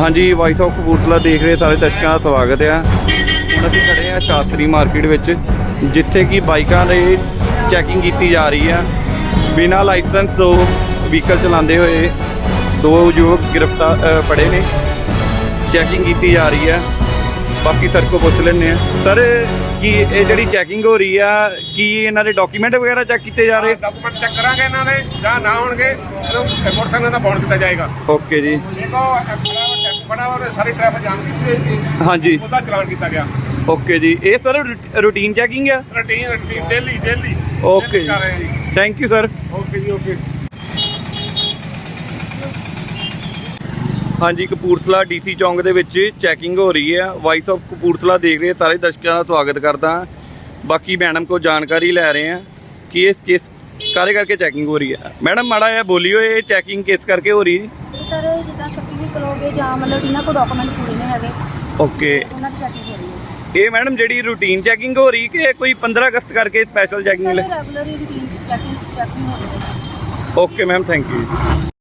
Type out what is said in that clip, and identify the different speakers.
Speaker 1: ਹਾਂਜੀ vice of Kapurthala ਦੇਖ ਰਹੇ ਸਾਰੇ ਦਰਸ਼ਕਾਂ ਦਾ ਸਵਾਗਤ ਹੈ ਹੁਣ ਅਸੀਂ ਖੜੇ ਆ ਸ਼ਾਸਤਰੀ ਮਾਰਕੀਟ ਵਿੱਚ ਜਿੱਥੇ ਕਿ ਬਾਈਕਾਂ ਦੇ ਚੈਕਿੰਗ ਕੀਤੀ ਜਾ ਰਹੀ ਆ। ਬਿਨਾਂ ਲਾਇਸੈਂਸ ਤੋਂ ਵਹੀਕਲ ਚਲਾਉਂਦੇ ਹੋਏ ਦੋ ਯੁਵਕ ਗ੍ਰਿਫਤਾਰ ਅ, ਫੜੇ ਨੇ। ਚੈਕਿੰਗ ਕੀਤੀ ਜਾ ਰਹੀ ਹੈ ਬਾਕੀ ਸਰ ਕੋ ਪੁੱਛ ਲੈਂਦੇ ਆ ਸਰ ਕੀ ਇਹ ਜਿਹੜੀ ਚੈਕਿੰਗ ਹੋ ਰਹੀ ਆ ਕੀ ਇਹਨਾਂ ਦੇ ਡਾਕੂਮੈਂਟ ਵਗੈਰਾ ਚੈੱਕ ਕੀਤੇ ਜਾ ਰਹੇ?
Speaker 2: ਡਾਕੂਮੈਂਟ ਚੈੱਕ ਕਰਾਂਗੇ ਇਹਨਾਂ ਦੇ ਜਾਂ ਨਾ ਹੋਣਗੇ ਇਹਨੂੰ ਮੋਟਰਸਾਈਕਲ ਦਾ ਬੌਂਡ ਕੀਤਾ ਜਾਏਗਾ।
Speaker 1: ਓਕੇ ਜੀ।
Speaker 2: ਦੇਖੋ ਵਾ ਉਹਨੇ ਸਾਰੀ ਟ੍ਰੈਫਿਕ ਜਾਮ ਕੀਤੀ ਹੋਈ ਸੀ।
Speaker 1: ਹਾਂਜੀ।
Speaker 2: ਉਹਦਾ ਚਲਾਨ ਕੀਤਾ ਗਿਆ।
Speaker 1: ਓਕੇ ਜੀ। ਇਹ ਸਰ ਰੂਟੀਨ ਚੈਕਿੰਗ ਆ?
Speaker 2: ਰੂਟੀਨ ਰੂਟੀਨ ਡੇਲੀ ਡੇਲੀ ਜੀ।
Speaker 1: ਥੈਂਕ ਯੂ ਸਰ
Speaker 2: ਓਕੇ ਜੀ ਓਕੇ
Speaker 1: ਹਾਂਜੀ ਕਪੂਰਥਲਾ ਡੀਸੀ ਚੌਂਕ ਦੇ ਵਿੱਚ ਚੈਕਿੰਗ ਹੋ ਰਹੀ ਹੈ। ਵਾਇਸ ਆਫ ਕਪੂਰਥਲਾ ਦੇਖ ਰਹੇ ਸਾਰੇ ਦਰਸ਼ਕਾਂ ਦਾ ਸਵਾਗਤ ਕਰਦਾ ਬਾਕੀ ਮੈਡਮ ਕੋ ਜਾਣਕਾਰੀ ਲੈ ਰਹੇ ਹਾਂ ਕਿ ਇਸ ਕਿਸ ਕਾਰੇ ਕਰਕੇ ਚੈਕਿੰਗ ਹੋ ਰਹੀ ਹੈ। ਮੈਡਮ ਮਾੜਾ ਜਿਹਾ ਬੋਲਿਓ ਇਹ ਚੈਕਿੰਗ ਕਿਸ ਕਰਕੇ ਹੋ ਰਹੀ
Speaker 3: ਇਹ ਸਰ ਜਿੱਦਾਂ ਛੱਤੀ ਵੀ ਕਰੋਗੇ ਜਾਂ ਮਤਲਬ ਜਿਨ੍ਹਾਂ ਕੋਲ ਡਾਕੂਮੈਂਟ ਪੂਰੇ ਨਹੀਂ ਹੈਗੇ
Speaker 1: ਓਕੇ
Speaker 3: ਉਹਨਾਂ ਦੀ ਚੈਕਿੰਗ ਹੋ ਰਹੀ ਹੈ।
Speaker 1: ਇਹ ਮੈਡਮ ਜਿਹੜੀ ਰੂਟੀਨ ਚੈਕਿੰਗ ਹੋ ਰਹੀ ਕਿ ਕੋਈ 15 ਅਗਸਤ ਕਰਕੇ ਸਪੈਸ਼ਲ ਚੈਕਿੰਗ ਲੈ
Speaker 3: ਰੈਗੂਲਰ ਹੀ ਰੂਟੀਨ ਚੈਕਿੰਗ ਚੈਕਿੰਗ ਹੋ ਰਹੀ ਹੈ।
Speaker 1: Okay ma'am thank you